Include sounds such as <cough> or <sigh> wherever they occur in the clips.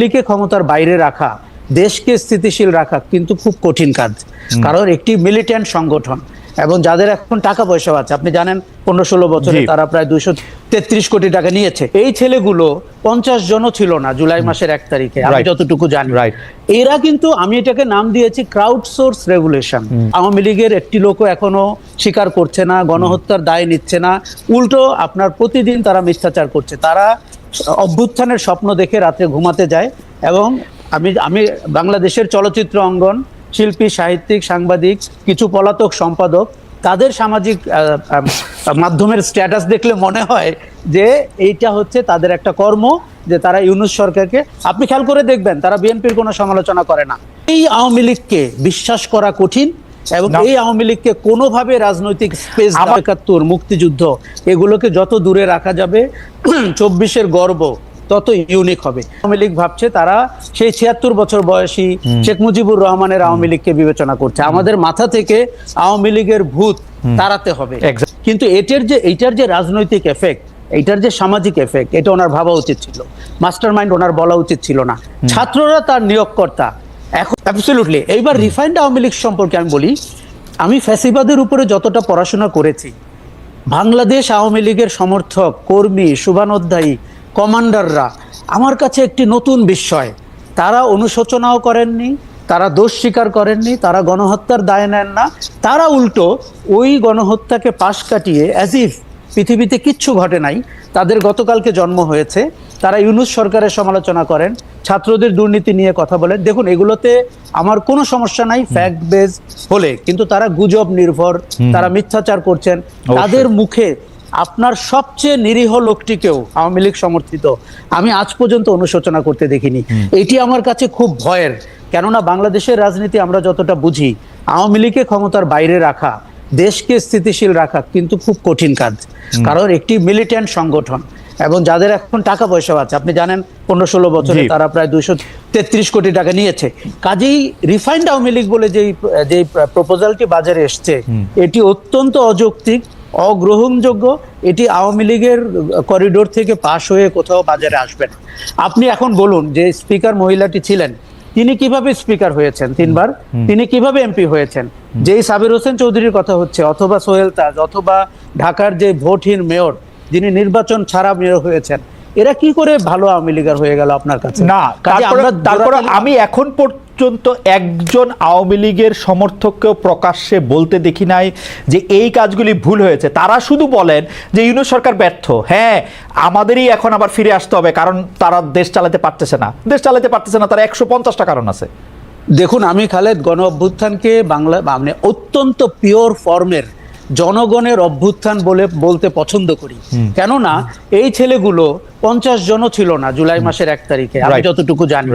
লীগকে ক্ষমতার বাইরে রাখা দেশকে স্থিতিশীল রাখা কিন্তু খুব কঠিন কাজ। কারণ একটি মিলিটেন্ট সংগঠন এবং যাদের এখন টাকা পয়সা আছে আপনি জানেন পনেরো ষোলো বছরে তারা প্রায় দুইশো তেত্রিশ কোটি টাকা নিয়েছে। এই ছেলেগুলো পঞ্চাশ জনও ছিল না জুলাই মাসের এক তারিখে আমি যতটুকু জানি. এরা কিন্তু আমি এটাকে নাম দিয়েছি ক্রাউড সোর্স রেগুলেশন আওয়ামী লীগের একটি লোকও এখনও স্বীকার করছে না গণহত্যার দায় নিচ্ছে না। উল্টো আপনার প্রতিদিন তারা মিথ্যাচার করছে। তারা অভ্যুত্থানের স্বপ্ন দেখে রাত্রে ঘুমাতে যায় এবং আমি আমি বাংলাদেশের চলচ্চিত্র অঙ্গন, শিল্পী, সাহিত্যিক, সাংবাদিক, কিছু পলাতক সম্পাদক, তাদের সামাজিক মাধ্যমের স্ট্যাটাস দেখলে মনে হয় যে এইটা হচ্ছে তাদের একটা কর্ম, যে তারা ইউনুস সরকারকে, আপনি খেয়াল করে দেখবেন, তারা বিএনপির কোনো সমালোচনা করে না। এই আওয়ামী লীগকে বিশ্বাস করা কঠিন এবং এই আওয়ামী লীগকে কোনোভাবে রাজনৈতিক স্পেস একাত্তর মুক্তিযুদ্ধ এগুলোকে যত দূরে রাখা যাবে <clears throat> চব্বিশের গর্ব তত ইউনিক হবে। আওয়ামী লীগ ভাবছে তারা সেই ছিয়াত্তর বছর বয়সী শেখ মুজিবুর রহমানের আওয়ামী লীগকে বিবেচনা করছে। আমাদের মাথা থেকে আওয়ামী লীগের ভূত তাড়াতে হবে। কিন্তু এটার যে এইটার যে রাজনৈতিক এফেক্ট এইটার যে সামাজিক এফেক্ট এটা ওনার ভাবা উচিত ছিল। মাস্টার মাইন্ড ওনার বলা উচিত ছিল না। ছাত্ররা তার নিয়োগকর্তা। এখন অ্যাবসলিউটলি এইবার রিফাইন্ড আওয়ামী লীগ সম্পর্কে আমি বলি, আমি ফ্যাসিবাদের উপরে যতটা পড়াশোনা করেছি, বাংলাদেশ আওয়ামী লীগের সমর্থক, কর্মী, শুভানোধ্যায়ী, কমান্ডাররা, আমার কাছে একটি নতুন বিস্ময়। তারা অনুশোচনাও করেননি, তারা দোষ স্বীকার করেননি, তারা গণহত্যার দায় নেন না, তারা উল্টো ওই গণহত্যাকে পাশ কাটিয়ে অ্যাজ ইফ পৃথিবীতে কিচ্ছু ঘটে নাই। তাদের গতকালকে জন্ম হয়েছে। তারা ইউনুস সরকারের সমালোচনা করেন। ছাত্রদের দুর্নীতি নিয়ে কথা বলেন। দেখুন এগুলোতে আমার কোনো সমস্যা নাই ফ্যাক্ট বেস হলে। কিন্তু তারা গুজব নির্ভর তারা মিথ্যাচার করছেন। তাদের মুখে আপনার সবচেয়ে নিরীহ লোকটিকেও আওয়ামী লীগ সমর্থিত। আমি আজ পর্যন্ত অনুশোচনা করতে দেখিনি। এটি আমার কাছে খুব ভয়ের। কেননা বাংলাদেশের রাজনীতি আমরা যতটা বুঝি আওয়ামী লীগকে ক্ষমতার বাইরে রাখা দেশকে স্থিতিশীল রাখা কিন্তু খুব কঠিন কাজ। কারণ একটি মিলিটেন্ট সংগঠন এবং যাদের এখন টাকা পয়সা আছে আপনি জানেন পনেরো ষোলো বছরে তারা প্রায় দুইশো তেত্রিশ কোটি টাকা নিয়েছে। কাজেই রিফাইন্ড আওয়ামী লীগ বলে যেই যে প্রপোজালটি বাজারে এসছে এটি অত্যন্ত অযৌক্তিক অগ্রহণযোগ্য এটি আওয়ামী লীগের করিডোর থেকে পাশ হয়ে কোথাও বাজারে আসবে না। আপনি এখন বলুন যে স্পিকার মহিলাটি ছিলেন তিনি কীভাবে স্পিকার হয়েছেন তিনবার? তিনি কীভাবে এমপি হয়েছেন? যেই সাবির হোসেন চৌধুরীর কথা হচ্ছে অথবা সোহেল তাজ অথবা ঢাকার যে ভোটহীন মেয়র যিনি নির্বাচন ছাড়া মেয়র হয়েছেন এরা কি করে ভালো আওয়ামী লীগার হয়ে গেল আপনার কাছে? না তারপরে আমি এখন পর্যন্ত একজন আওয়ামী লীগের সমর্থককেও প্রকাশ্যে বলতে দেখি নাই যে এই কাজগুলি ভুল হয়েছে। তারা শুধু বলেন যে ইউনো সরকার ব্যর্থ। হ্যাঁ আমাদেরই এখন আবার ফিরে আসতে হবে কারণ তারা দেশ চালাতে পারতেছে না। দেশ চালাতে পারতেছে না, তারা একশো পঞ্চাশটা কারণ আছে। দেখুন, আমি খালেদ গণ অভ্যুত্থানকে বাংলা মানে অত্যন্ত পিওর ফর্মের জনগণের অভ্যুত্থান বলে বলতে পছন্দ করি। কেননা এই ছেলেগুলো পঞ্চাশ জনও ছিল না জুলাই মাসের এক তারিখে আমি যতটুকু জানি।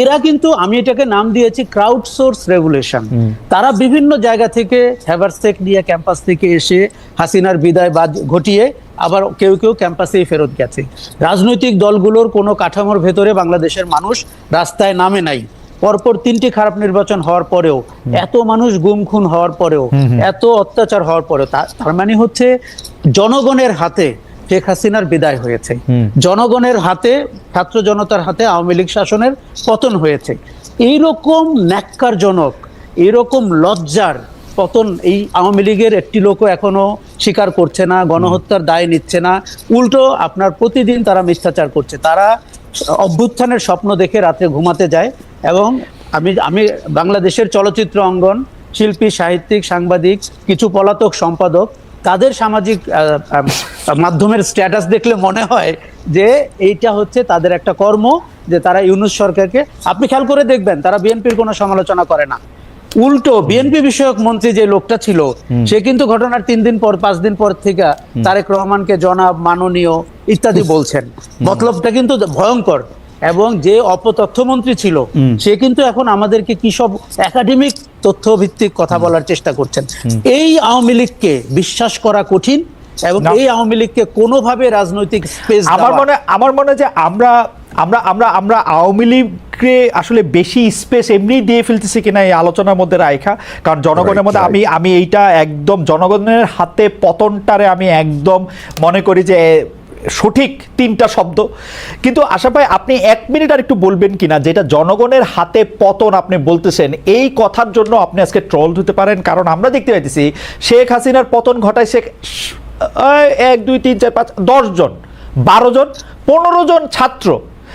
এরা কিন্তু আমি এটাকে নাম দিয়েছি ক্রাউড সোর্স রেগুলেশন তারা বিভিন্ন জায়গা থেকে হ্যাভারসেক নিয়ে ক্যাম্পাস থেকে এসে হাসিনার বিদায় বাদ ঘটিয়ে আবার কেউ কেউ ক্যাম্পাসেই ফেরত গেছে। রাজনৈতিক দলগুলোর কোনো কাঠামোর ভেতরে বাংলাদেশের মানুষ রাস্তায় নামে নাই। পরপর তিনটি খারাপ নির্বাচন হওয়ার পরেও এত মানুষ গুম খুন হওয়ার পরেও এত অত্যাচার হওয়ার পরেও তার মানে হচ্ছে জনগণের হাতে শেখ হাসিনার বিদায় হয়েছে। জনগণের হাতে ছাত্র জনতার হাতে আওয়ামী লীগ শাসনের পতন হয়েছে। এইরকম ন্যাক্কারজনক এরকম লজ্জার পতন এই আওয়ামী লীগের একটি লোকও এখনও স্বীকার করছে না গণহত্যার দায় নিচ্ছে না। উল্টো আপনার প্রতিদিন তারা মিথ্যাচার করছে। তারা অভ্যুত্থানের স্বপ্ন দেখে রাতে ঘুমাতে যায়। এবং আমি আমি বাংলাদেশের চলচ্চিত্র অঙ্গন শিল্পী সাহিত্যিক সাংবাদিক কিছু পলাতক সম্পাদক তাদের সামাজিক মাধ্যমের স্ট্যাটাস দেখলে মনে হয় যে এইটা হচ্ছে তাদের একটা কর্ম যে তারা ইউনুস সরকারকে আপনি খেয়াল করে দেখবেন তারা বিএনপির কোনো সমালোচনা করে না। উল্টো বিএনপি বিষয়ক মন্ত্রী যে লোকটা ছিল সে কিন্তু ঘটনার তিন দিন পর পাঁচ দিন পর থেকে তারেক রহমানকে জনাব মাননীয় ইত্যাদি বলছেন। মতলবটা কিন্তু ভয়ঙ্কর। এবং যে অপতথ্যমন্ত্রী ছিল সে কিন্তু এখন আমাদেরকে কি সব একাডেমিক তথ্য ভিত্তিক কথা বলার চেষ্টা করছেন। এই আওয়ামী লীগকে বিশ্বাস করা কঠিন এবং এই আওয়ামী লীগকে কোনোভাবে রাজনৈতিক স্পেস আমার মনে আমার মনে যে আমরা আমরা আমরা আমরা আওয়ামী লীগকে আসলে বেশি স্পেস এমনি দিয়ে ফেলতেছি কিনা এই আলোচনার মধ্যে রায়খা কারণ জনগণের মধ্যে আমি আমি এইটা একদম জনগণের হাতে পতনটারে আমি একদম মনে করি যে সঠিক তিনটা শব্দ। কিন্তু আশা পাই আপনি এক মিনিট আর একটু বলবেন কিনা, যেটা জনগণের হাতে পতন আপনি বলতেছেন, এই কথার জন্য আপনি আজকে ট্রল হতে পারেন। কারণ আমরা দেখতে পাইতেছি, শেখ হাসিনার পতন ঘটায় শেখ এক, দুই, তিন, চার, পাঁচ দশজন বারো জন, পনেরো জন ছাত্র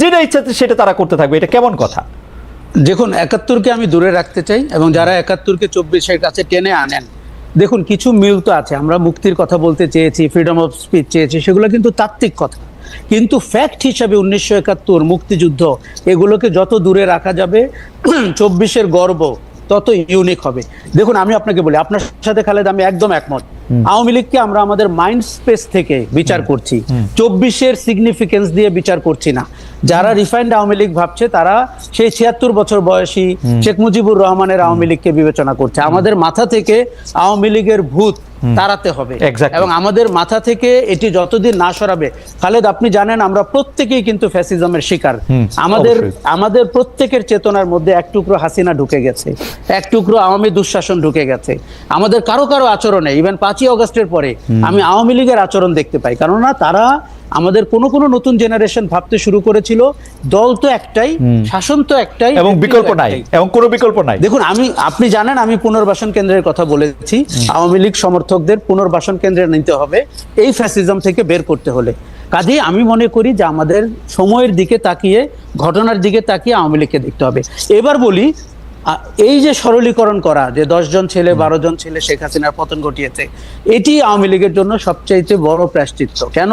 যেটা ইচ্ছা সেটা তারা করতে থাকবে। এটা কেমন কথা? দেখুন একাত্তরকে আমি দূরে রাখতে চাই এবং যারা একাত্তরকে চব্বিশের কাছে টেনে আনেন দেখুন কিছু মিল তো আছে। আমরা মুক্তির কথা বলতে চেয়েছি ফ্রিডম অফ স্পিচ চেয়েছি সেগুলো কিন্তু তাত্ত্বিক কথা। কিন্তু ফ্যাক্ট হিসাবে উনিশশো একাত্তর মুক্তিযুদ্ধ এগুলোকে যত দূরে রাখা যাবে <clears throat> চব্বিশের গর্ব তত ইউনিক হবে। দেখুন আমি আপনাকে বলি আপনার সাথে খালেদ আমি একদম একমত। আওয়ামী লীগকে আমরা আমাদের মাইন্ড স্পেস থেকে বিচার করছি। চব্বিশের সিগনিফিকেন্স দিয়ে বিচার করছি না। যারা রিফাইন্ড আওয়ামী লীগ ভাবছে তারা সেই ছিয়াত্তর বছর বয়সী শেখ মুজিবুর রহমানের আওয়ামী লীগকে বিবেচনা করছে। আমাদের মাথা থেকে আওয়ামী লীগের ভূত তাড়াতে হবে। এবং আমাদের মাথা থেকে এটি যতদিন না সরাবে খালেদ আপনি জানেন আমরা প্রত্যেকেই কিন্তু ফ্যাসিজমের শিকার। আমাদের আমাদের প্রত্যেকের চেতনার মধ্যে এক টুকরো হাসিনা ঢুকে গেছে এক টুকরো আওয়ামী দুঃশাসন ঢুকে গেছে। আমাদের কারও কারও আচরণে ইভেন পাঁচই অগস্টের পরে আমি আওয়ামী লীগের আচরণ দেখতে পাই কেননা তারা আমাদের কোনো কোনো নতুন জেনারেশন ভাবতে শুরু করেছিল দল তো একটাই শাসন তো একটাই এবং বিকল্প নাই এবং কোনো বিকল্প নাই। দেখুন আমি আপনি জানেন আমি পুনর্বাসন কেন্দ্রের কথা বলেছি। আওয়ামী লীগ সমর্থকদের পুনর্বাসন কেন্দ্রে নিতে হবে এই ফ্যাসিজম থেকে বের করতে হলে। কাজেই আমি মনে করি যে আমাদের সময়ের দিকে তাকিয়ে ঘটনার দিকে তাকিয়ে আওয়ামী লীগকে দেখতে হবে। এবার বলি এই যে সরলীকরণ করা যে দশ জন ছেলে বারো জন ছেলে শেখ হাসিনার পতন ঘটিয়েছে এটি আওয়ামী লীগের জন্য সবচাইতে বড় প্রায়শ্চিত্ত। কেন?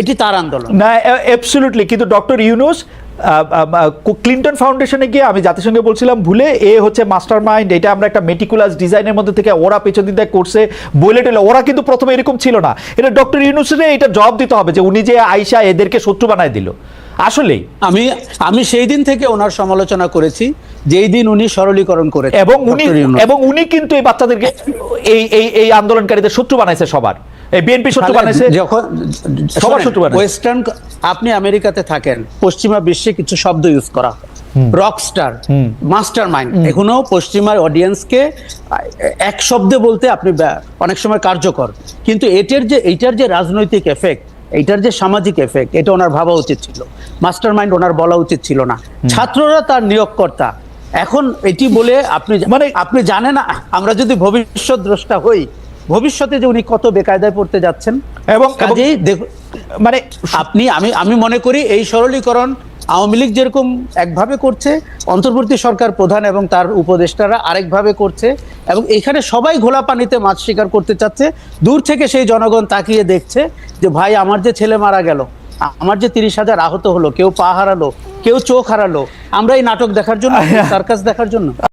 এটি তার আন্দোলন। না অ্যাবসলিউটলি কিন্তু ডক্টর ইউনুস ক্লিন্টন ফাউন্ডেশনে গিয়ে আমি জাতিসংঘে বলছিলাম ভুলে এ হচ্ছে মাস্টার মাইন্ড এটা আমরা একটা মেটিকুলাস ডিজাইনের মধ্যে থেকে ওরা পেছন দিতে করছে বলে টেলে ওরা কিন্তু প্রথমে এরকম ছিল না। এটা ডক্টর ইউনুসের এটা জবাব দিতে হবে যে উনি যে আইসা এদেরকে শত্রু বানায় দিল। আসলেই। আমি আমি সেই দিন থেকে ওনার সমালোচনা করেছি যেই দিন উনি সরলীকরণ করেছেন এবং উনি এবং উনি কিন্তু এই বাচ্চাদেরকে এই এই আন্দোলনকারীদের শত্রু বানাইছে সবার। এই বিএনপি শত্রু বানাইছে? যখন সবার শত্রু বানায়। ওয়েস্টার্ন আপনি আমেরিকাতে থাকেন পশ্চিমা বিশ্বে কিছু শব্দ ইউজ করা। রকস্টার মাস্টার মাইন্ড এখনও পশ্চিমার অডিয়েন্সকে এক শব্দে বলতে আপনি অনেক সময় কার্যকর। কিন্তু এটার যে এইটার যে রাজনৈতিক এফেক্ট এইটার যে সামাজিক এফেক্ট এটা ওনার ভাবা উচিত ছিল। মাস্টার মাইন্ড ওনার বলা উচিত ছিল না। ছাত্ররা তার নিয়োগকর্তা। এখন এটি বলে আপনি মানে আপনি জানেন না, আমরা যদি ভবিষ্যৎ দ্রষ্টা হই ভবিষ্যতে যে উনি কত বেকায়দায় পড়তে যাচ্ছেন। এবং কাজেই মানে আপনি আমি আমি মনে করি এই সরলীকরণ আওয়ামী লীগ যেরকম একভাবে করছে অন্তর্বর্তী সরকার প্রধান এবং তার উপদেষ্টারা আরেকভাবে করছে এবং এখানে সবাই ঘোলা পানিতে মাছ শিকার করতে চাচ্ছে দূর থেকে সেই জনগণ তাকিয়ে দেখছে যে ভাই আমার যে ছেলে মারা গেল আমার যে তিরিশ হাজার আহত হলো কেউ পা হারালো কেউ চোখ হারালো আমরা এই নাটক দেখার জন্য <laughs> সার্কাস দেখার জন্য।